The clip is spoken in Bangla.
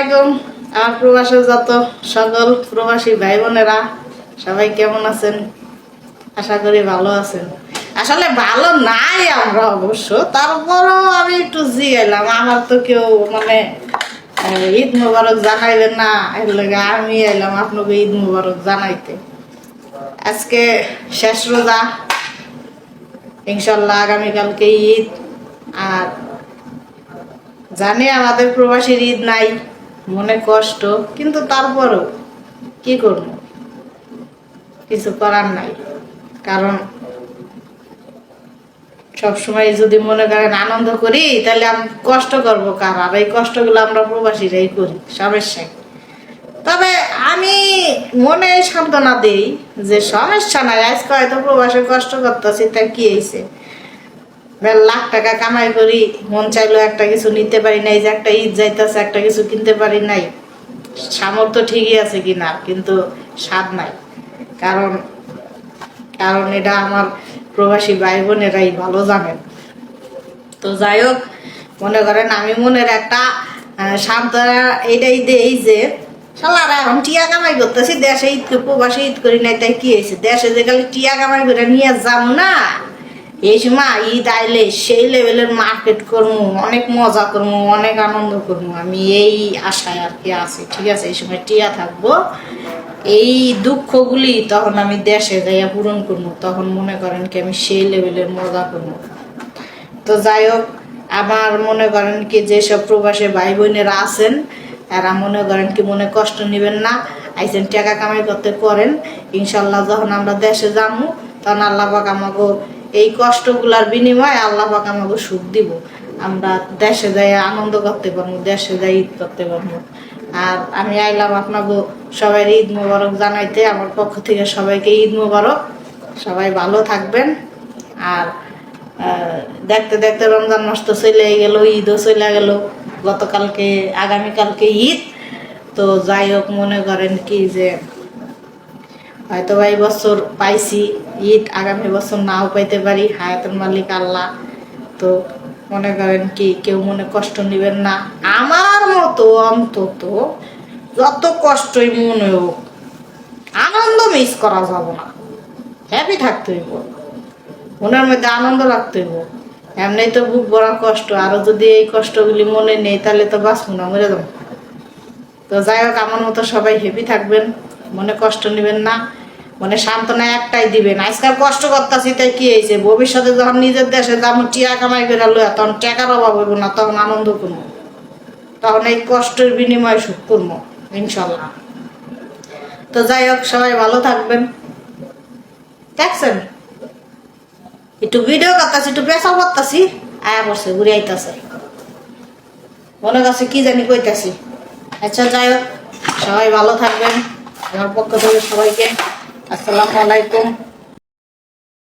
আলাইকুম। আমার প্রবাসে যত সকল প্রবাসী ভাই বোনেরা সবাই কেমন আছেন? আশা করি ভালো আছেন। আসলে ভালো নাই আমরা অবশ্য, তারপরও আমি একটু জিগাইলাম। আমার তো কেউ মানে ঈদ মুবারক জানাইলেন না, এর লাগে আমি এলাম আপনাকে ঈদ মুবারক জানাইতে। আজকে শেষ রোজা, ইনশাল্লাহ আগামীকালকে ঈদ। আর জানি আমাদের প্রবাসীর ঈদ নাই। মনে কষ্ট, কিন্তু তারপরও কি করব? কিছু করার নাই। কারণ সবসময় যদি মনে করেন আনন্দ করি, তাহলে আমি কষ্ট করব কার? আর এই কষ্টগুলো আমরা প্রবাসীরাই করি সমস্যা? তবে আমি মনে সান্ত্বনা দিই যে সমস্যা নাই। আজকে হয়তো প্রবাসে কষ্ট করতেছি, তা কি হয়েছে লাখ টাকা কামাই করি, মন চাইলো একটা কিছু নিতে পারি নাই, যে একটা ঈদ যাইতেছে, একটা কিছু কিনতে পারি নাই। সামর্থ্য ঠিকই আছে কিনা, কিন্তু স্বাদ নাই। কারণ কারণ এটা আমার প্রবাসী ভাই বোনেরাই ভালো জানেন। তো যাই হোক, মনে করেন আমি মনের একটা সান্ত্বনা এটাই দেই যে, শালারা এখন টিয়া কামাই করতেছি, দেশে ঈদ প্রবাসে ঈদ করি নাই, তাই কি হয়েছে? দেশে যে খালি টিয়া কামাই করে নিয়ে যাম না? এই সময় ঈদ আইলে সেই লেভেলের মার্কেট করব অনেক মজা করব অনেক আনন্দ করব আমি এই আশায় আর কি আছি, ঠিক আছে? এই সময় টিয়া থাকব। এই দুঃখগুলি তখন আমি দেশে যাইয়া পূরণ করব তখন মনে করেন কি আমি সেই লেভেলের মজা করব তো যাই হোক, আমার মনে করেন কি যেসব প্রবাসী ভাই বোনেরা আছেন, তারা মনে করেন কি মনে কষ্ট নেবেন না, আইসেন টাকা কামাই করতে করেন। ইনশাল্লাহ যখন আমরা দেশে যাব তখন আল্লাহ পাক আমাকে এই কষ্টগুলার বিনিময়ে আল্লাহ পাক আমাকে সুখ দিব। আমরা দেশে যাই আনন্দ করতে পারব, দেশে যাই ঈদ করতে পারব। আর আমি আইলাম আপনাকে সবাই ঈদ মোবারক জানাইতে, আমার পক্ষ থেকে সবাইকে ঈদ মোবারক। সবাই ভালো থাকবেন। আর দেখতে দেখতে রমজান মাস তো চলে গেল, ঈদও চলে গেল। গতকালকে, আগামীকালকে ঈদ। তো যাই হোক, মনে করেন কি যে হয়তো বা বছর পাইছি, ঈদ আগামী বছর নাও পাইতে পারি হায়াতের মালিক আল্লাহ। তো মনে করেন কি, কেউ মনে কষ্ট নেবেন না। আমার মতো, অন্তত যত কষ্টই মনে হোক, আনন্দ মিস করা যাব না। হ্যাপি থাকতে হইব। মনের মধ্যে আনন্দ রাখতে হইব। এমনি তো বুক ভরা কষ্ট, আরও যদি এই কষ্টগুলি মনে নেই, তাহলে তো বাঁচবো না, মরে যাব। তো যাই হোক, আমার মতো সবাই হেপি থাকবেন। মনে কষ্ট নেবেন না। মনে সান্ত্বনা একটাই দিবেন। আজকাল কষ্ট করতেছি, তাই কি হয়েছে? ভবিষ্যতে যখন নিজের দেশে যেমন টিয়া কামাই করে লইয়া তখন টাকার অভাব হইব না, তখন আনন্দ করব। তখন এই কষ্টের বিনিময়ে সুখ করব, ইনশাল্লাহ। তো যাই হোক, সবাই ভালো থাকবেন। দেখছেন? একটু ভিডিও করতেছি, একটু পেশা করতেছি, আয়া পড়ছে, ঘুরে আইতাছে। মনে কাছে কি জানি কইতাছি। আচ্ছা যাই হোক, সবাই ভালো থাকবেন। আমার পক্ষ থেকে সবাইকে আসসালামু আলাইকুম।